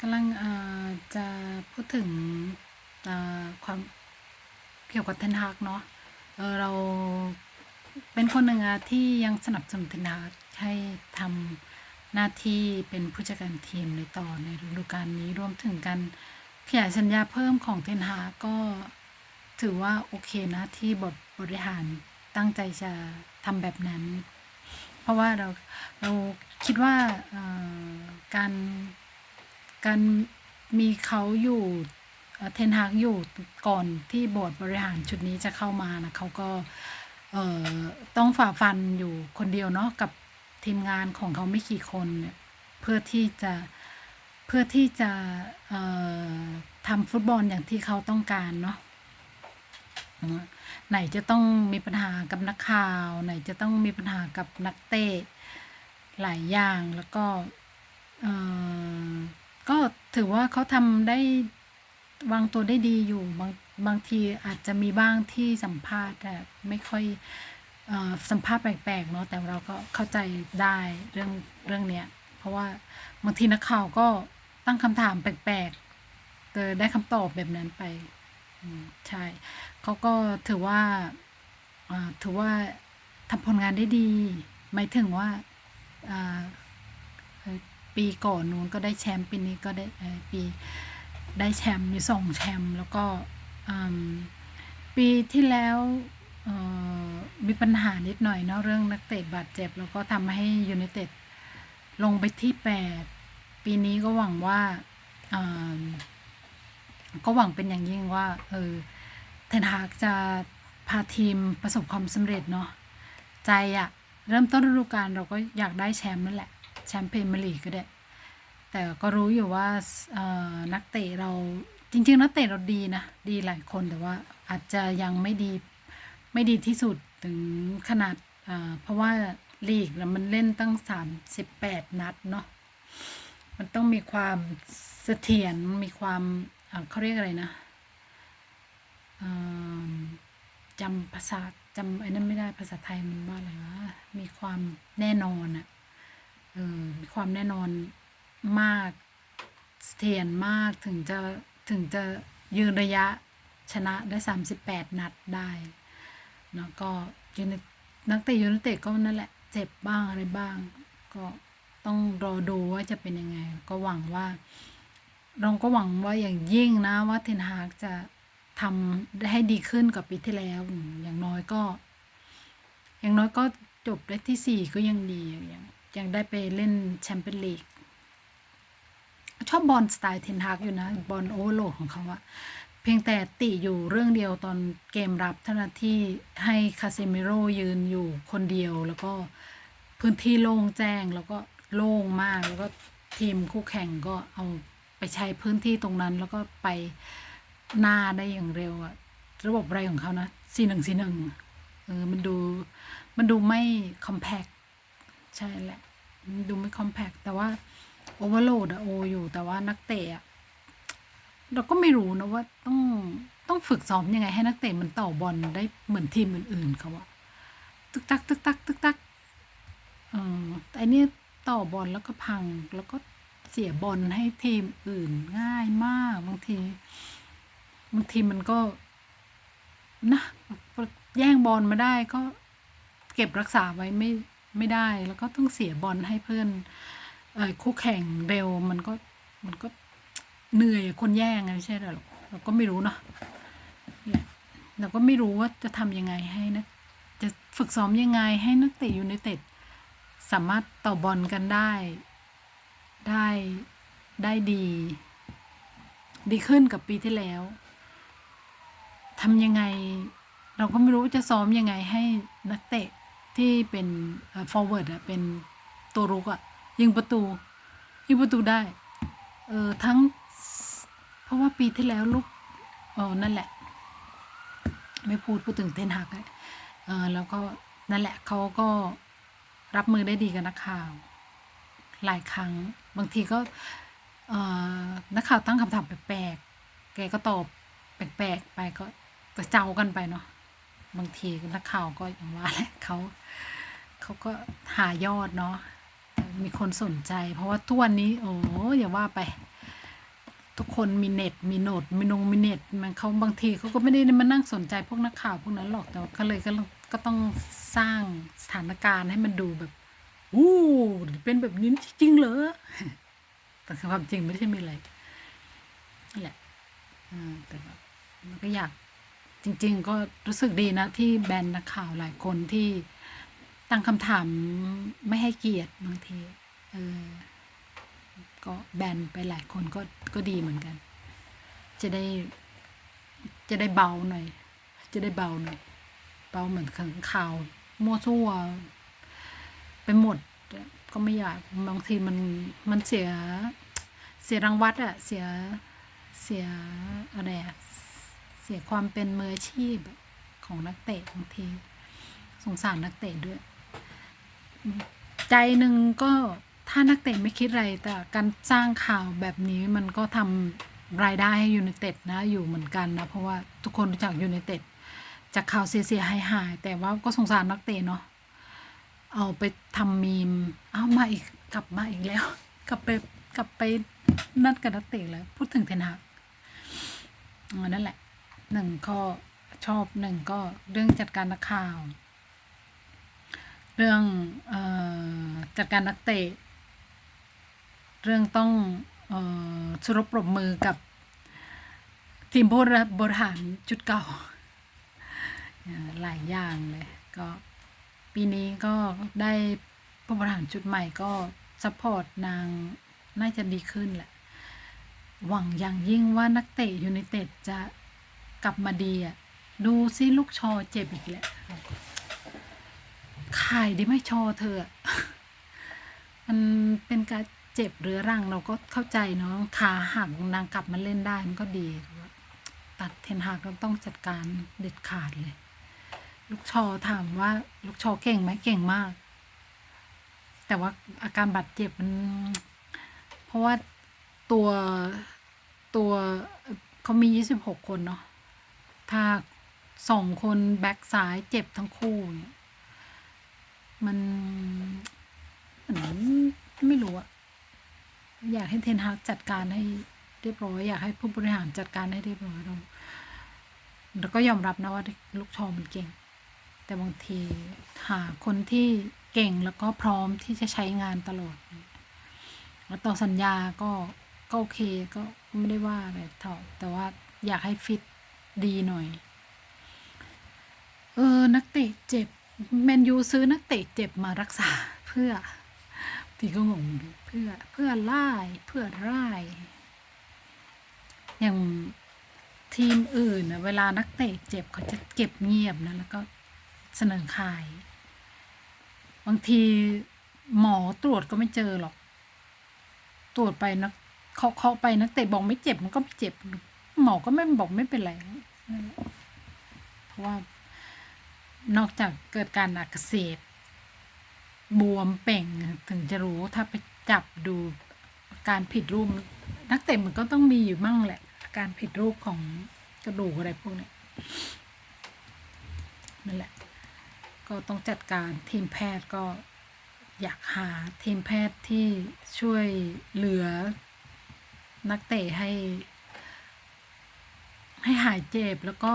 กำลังจะพูดถึงความเกี่ยวกับเทนฮากเนาะเราเป็นคนหนึ่งอะที่ยังสนับสนุนเทนฮากให้ทำหน้าที่เป็นผู้จัดการทีมในต่อในฤดูกาลนี้รวมถึงการขยายสัญญาเพิ่มของเทนฮากก็ถือว่าโอเคนะที่บทบริหารตั้งใจจะทำแบบนั้น เพราะว่าเราเราคิดว่าการการมีเขาอยู่เทนฮากอยู่ก่อนที่บอร์ดบริหารชุดนี้จะเข้ามานะเขาก็ต้องฝ่าฟันอยู่คนเดียวเนาะกับทีมงานของเขาไม่กี่คนเนี่ยเพื่อที่จะเพื่อที่จะทำฟุตบอลอย่างที่เขาต้องการเนาะ ไหนจะต้องมีปัญหากับนักข่าว ไหนจะต้องมีปัญหากับนักเตะหลายอย่างแล้วก็ก็ถือว่าเขาทำได้วางตัวได้ดีอยู่บางบางทีอาจจะมีบ้างที่สัมภาษณ์แต่ไม่ค่อยอสัมภาษณ์แปลกๆเนาะแต่เราก็เข้าใจได้เรื่องเรื่องเนี้ยเพราะว่าบางทีนักข่าวก็ตั้งคำถามแปลกๆแต่ได้คำตอบแบบนั้นไป ใช่เขาก็ถือว่าถือว่าทำผลงานได้ดี หมายถึงว่าปีก่อนนู้นก็ได้แชมป์ปีนี้ก็ได้ปีได้แชมป์มีสองแชมป์แล้วก็ปีที่แล้วมีปัญหานิดหน่อยเนาะเรื่องนักเตะบาดเจ็บ แล้วก็ทำให้ยูไนเต็ดลงไปที่แปดปีนี้ก็หวังว่า ก็หวังเป็นอย่างยิ่งว่า เออเทนฮากจะพาทีมประสบความสำเร็จเนาะใจอะเริ่มต้นฤดูกาลเราก็อยากได้แชมป์นั่นแหละ แชมป์พรีเมียร์ลีกก็ได้ แต่ก็รู้อยู่ว่าเอ่อนักเตะเราจริง ๆ นักเตะเราดีนะ ดีหลายคนแต่ว่าอาจจะยังไม่ดีไม่ดีที่สุดถึงขนาดเอ่อเพราะว่าลีกแล้วมันเล่นตั้ง 38 นัดเนาะมันต้องมีความเสถียรมีความ เขาเรียกอะไรนะจำภาษาจำไอ้นั่นไม่ได้ภาษาไทยมันว่าอะไรวะมีความแน่นอนอะเออมีความแน่นอนมากเสถียรมากถึงจะถึงจะยืนระยะชนะได้สามสิบแปดนัดได้แล้วก็ยูนนักเตะยูไนเต็ดก็นั่นแหละ เจ็บบ้างอะไรบ้าง ก็ต้องรอดูว่าจะเป็นยังไง ก็หวังว่า เราก็หวังว่าอย่างยิ่งนะว่าเทนฮากจะทำได้ให้ดีขึ้นกว่าปีที่แล้ว อย่างน้อยก็ อย่างน้อยก็จบได้ที่สี่ก็ยังดีอย่างยังได้ไปเล่นแชมเปี้ยนลีกชอบบอลสไตล์เทนฮากอยู่นะ บอลโอเวอร์โหลดของเขาอะเพียงแต่ติอยู่เรื่องเดียวตอนเกมรับเท่านั้นที่ให้คาเซมิโร่ยืนอยู่คนเดียวแล้วก็พื้นที่โล่งแจ้งแล้วก็โล่งมากแล้วก็ทีมคู่แข่งก็เอา ใช้พื้นที่ตรงนั้นแล้วก็ไปหน้าได้อย่างเร็วอะระบบอะไรของเขานะสี่หนึ่งสี่หนึ่งเออมันดูมันดูไม่คอมแพคใช่แหละดูไม่คอมแพคแต่ว่าโอเวอร์โหลดอะโออยู่แต่ว่านักเตะอะเราก็ไม่รู้นะว่าต้องต้องฝึกซ้อมยังไงให้นักเตะมันต่อบอลได้เหมือนทีมอื่นๆเขาอะตึกตักตึกตักตึกตักเออแต่อันนี้ต่อบอลแล้วก็พังแล้วก็ เสียบอลให้ทีมอื่นง่ายมากบางทีบางทีมันก็นะแย่งบอลมาได้ก็เก็บรักษาไว้ไม่ไม่ได้ แล้วก็ต้องเสียบอลให้เพื่อนอคู่แข่งเร็วมันก็มันก็เหนื่อยคนแย่งไม่ใช่หรอกเราก็ไม่รู้เนาะเนี่ยเราก็ไม่รู้ว่าจะทำยังไงให้นะจะฝึกซ้อมยังไงให้นักเตะยูไนเต็ดสามารถต่อบอลกันได้ ได้ได้ดี ดีขึ้นกับปีที่แล้วทำยังไง เราก็ไม่รู้จะซ้อมยังไงให้นักเตะที่เป็นเอ่อ forward อะเป็นตัวรุกอะยิงประตู ยิงประตูได้ เออทั้ง เพราะว่าปีที่แล้วลูกเออนั่นแหละ ไม่พูดพูดถึงเทนหักเออแล้วก็นั่นแหละเขาก็รับมือได้ดีกับนักข่าว หลายครั้ง บางทีก็นักข่าวตั้งคำถามแปลกๆ แกก็ตอบแปลกๆ ไปก็ก็เจ้ากันไปเนาะ บางทีนักข่าวก็อย่างว่าแหละเขาเขาก็หายอดเนาะ มีคนสนใจ เพราะว่าทุกวันนี้ โอ้อย่าว่าไป ทุกคนมีเน็ต มีโนด มีนงมีเน็ต มันเขาบางทีเขาก็ไม่ได้มานั่งสนใจพวกนักข่าวพวกนั้นหรอก แต่ว่าก็เลยก็ก็ต้องสร้างสถานการณ์ให้มันดูแบบ อู้เป็นแบบนี้จริงๆเหรอแต่ความจริงไม่ใช่มีอะไรนั่นแหละแต่แบบมันก็อยากจริง ๆ ก็รู้สึกดีนะ ที่แบนนักข่าวหลายคนที่ตั้งคำถามไม่ให้เกียรติบางทีเออก็แบนไปหลายคนก็ก็ดีเหมือนกัน จะได้จะได้เบาหน่อย จะได้เบาหน่อย เบาเหมือนข่าวมั่วซั่ว ไปหมด ก็ไม่อยากบางทีมันมันเสียเสียรางวัดอะเสียเสียอะไรอะเสียความเป็นมืออาชีพของนักเตะบางทีสงสารนักเตะด้วย ใจหนึ่งก็ถ้านักเตะไม่คิดอะไรแต่การสร้างข่าวแบบนี้มันก็ทำรายได้ให้ยูไนเต็ดนะอยู่เหมือนกันนะ เพราะว่าทุกคนรู้จักยูไนเต็ดจากข่าวเสียหายหายๆแต่ว่าก็สงสารนักเตะเนาะ เอาไปทำมีม เอามาอีกกลับมาอีกแล้ว กลับไปกลับไปนัดกับนักเตะแล้ว พูดถึงเทนฮากอ๋อนั่นแหละหนึ่งข้อชอบหนึ่งก็เรื่องจัดการนักข่าว เรื่องเออจัดการนักเตะ เรื่องต้องเออชุรบปรบมือกับทีมผู้บริหารจุดเก่า หลายอย่างเลย ปีนี้ก็ได้ผู้บริหารจุดใหม่ก็ซัพพอร์ตนางน่าจะดีขึ้นแหละ หวังอย่างยิ่งว่านักเตะยูไนเต็ดจะกลับมาดีอะ ดูซิลูกชอเจ็บอีกแล้วขายได้ไม่ชอเธออะมันเป็นการเจ็บเรื้อรังเราก็เข้าใจเนาะขาหักนางกลับมาเล่นได้มันก็ดี ตัดเทนหากเราต้องจัดการเด็ดขาดเลย ลูกชอถามว่า ลูกชอเก่งไหมเก่งมาก แต่ว่าอาการบาดเจ็บมัน เพราะว่าตัวตัวเขามียี่สิบหกคนเนาะถ้าสองคนแบ็กซ้ายเจ็บทั้งคู่เนี่ยมันเหมือนไม่รู้อะอยากให้เทนฮากจัดการให้เรียบร้อย อยากให้ผู้บริหารจัดการให้เรียบร้อยเราแล้วก็ยอมรับนะว่าลูกชอมันเก่ง แต่บางทีหาคนที่เก่งแล้วก็พร้อมที่จะใช้งานตลอดแล้วต่อสัญญาก็ก็โอเคก็ไม่ได้ว่าอะไรเท่าแต่ว่าอยากให้ฟิตดีหน่อย เออ นักเตะเจ็บแมนยูซื้อนักเตะเจ็บมารักษาเพื่อพี่ก็งงเพื่อเพื่อไล่เพื่อไล่อย่างทีมอื่นนะเวลานักเตะเจ็บเขาจะเก็บเงียบนะแล้วก็ เสนอขาย บางทีหมอตรวจก็ไม่เจอหรอก ตรวจไปนักเคาะเคาะไปนักเตะบอกไม่เจ็บมันก็ไม่เจ็บ หมอก็ไม่บอกไม่เป็นไรนะเพราะว่านอกจากเกิดการอักเสบบวมเป่งถึงจะรู้ถ้าไปจับดูการผิดรูปนักเตะมันก็ต้องมีอยู่มั่งแหละ การผิดรูปของกระดูกอะไรพวกนี้นั่นแหละ ก็ต้องจัดการทีมแพทย์ก็อยากหาทีมแพทย์ที่ช่วยเหลือนักเตะให้ ให้หายเจ็บแล้วก็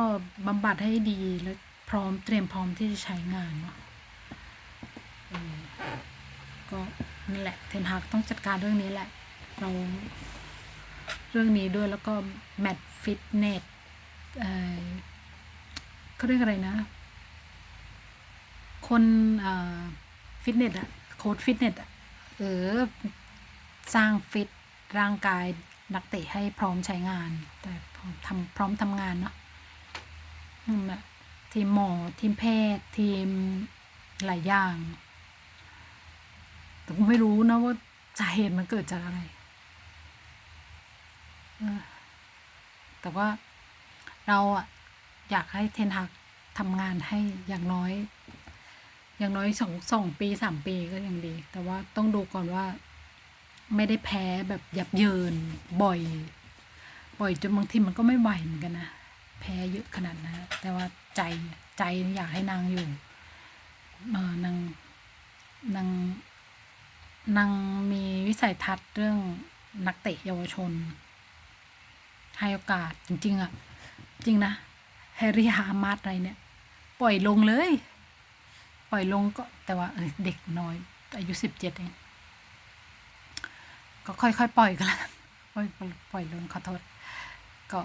บำบัดให้ดีแล้วพร้อมเตรียมพร้อมที่จะใช้งานเนาะก็นั่นแหละเทนฮากต้องจัดการเรื่องนี้แหละ เราเรื่องนี้ด้วยแล้วก็แมตต์ฟิตเนสเขาเรียกอะไรนะ คนฟิตเนสอะโค้ดฟิตเนสอะเออสร้างฟิตร่างกายนักเตะให้พร้อมใช้งาน แต่พร้อมทำพร้อมทำงานเนาะทีมหมอทีมแพทย์ ทีมหลายอย่าง แต่ก็ไม่รู้นะว่าสาเหตุมันเกิดจากอะไรแต่ว่าเราอะอยากให้เทนหักทำงานให้อย่างน้อย อย่างน้อยสองสองปีสามปีก็ยังดี แต่ว่าต้องดูก่อนว่า ไม่ได้แพ้แบบยับเยินบ่อยบ่อยจนบางทีมันก็ไม่ไหวเหมือนกันนะแพ้เยอะขนาดนะแต่ว่าใจใจอยากให้นางอยู่เออนางนางนางมีวิสัยทัศน์เรื่องนักเตะเยาวชนให้โอกาสจริง ๆอะ จริงนะแฮร์รี่ฮามาร์ดอะไรเนี่ย ปล่อยลงเลย ปล่อยลงก็แต่ว่าเเด็กน้อย อายุสิบเจ็ดเองก็ค่อยๆปล่อยกันล่อยปล่อยปล่อยลงขอโทษ ก็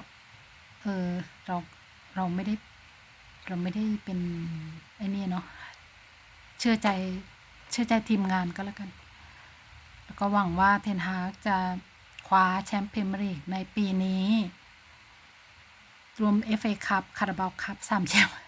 เออเราเราไม่ได้เราไม่ได้เป็นไอ้นี่เนาะเชื่อใจเชื่อใจทีมงานก็แล้วกัน แล้วก็หวังว่าเทนฮากจะคว้าแชมป์พรีเมียร์ลีกในปีนี้ รวม FA คัพคาราบาวคัพสามแชมป์